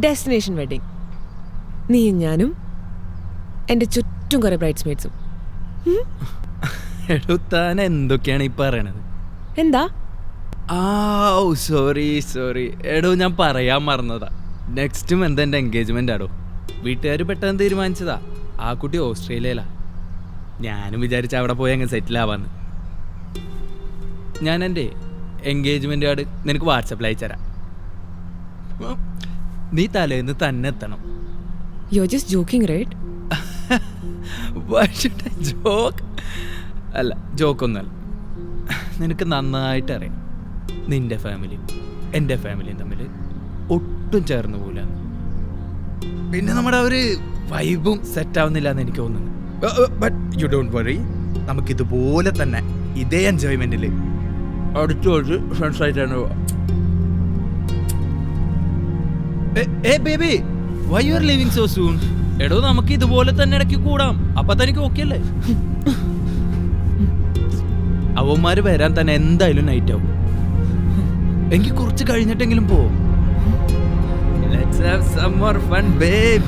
Destination wedding നീയും ഞാനും എന്റെ ചുറ്റും കുറേ ബ്രൈഡ്സ് മെയ്ഡ്സും എന്തൊക്കെയാണ് ഈ പറയണത്? എന്താ? ആ ഓ സോറി സോറി എടോ ഞാൻ പറയാൻ മറന്നതാ. നെക്സ്റ്റും എന്താ എന്റെ എൻഗേജ്മെന്റ് ആടോ. വീട്ടുകാർ പെട്ടെന്ന് തീരുമാനിച്ചതാ. ആ കുട്ടി ഓസ്ട്രേലിയയിലാ. ഞാനും വിചാരിച്ച അവിടെ പോയി അങ്ങ് സെറ്റിൽ ആവാന്ന്. ഞാൻ എന്റെ എൻഗേജ്മെന്റ് കാർഡ് നിനക്ക് വാട്സപ്പിൽ അയച്ചുതരാം. ഉം. നീ തലേന്ന് തന്നെ എത്തണം. You are just joking right joke അല്ല ജോക്കൊന്നല്ല നിനക്ക് നന്നായിട്ട് അറിയാം. നിന്റെ ഫാമിലിയും എന്റെ ഫാമിലിയും തമ്മിൽ ഒട്ടും ചേർന്ന് പോല പിന്നെ നമ്മുടെ ഒരു വൈബും സെറ്റ് ആവുന്നില്ല എന്ന് എനിക്ക് തോന്നുന്നു. ബട്ട് യു ഡോണ്ട് വറി നമുക്കിതുപോലെ തന്നെ ഇതേ എൻജോയ്മെന്റിൽ അടുത്ത ഫ്രണ്ട്സായിട്ടാണ് friends baby why you are leaving so soon എടോ നമുക്ക് ഇതുപോലെ തന്നെ ഇടയ്ക്ക് കൂടാം. അപ്പൊ തനിക്ക് ഓക്കെ അല്ലേ? അവന്മാര് വരാൻ തന്നെ എന്തായാലും നൈറ്റ് ആവും. എനിക്ക് കുറച്ച് കഴിഞ്ഞിട്ടെങ്കിലും പോ. Let's have some more fun babe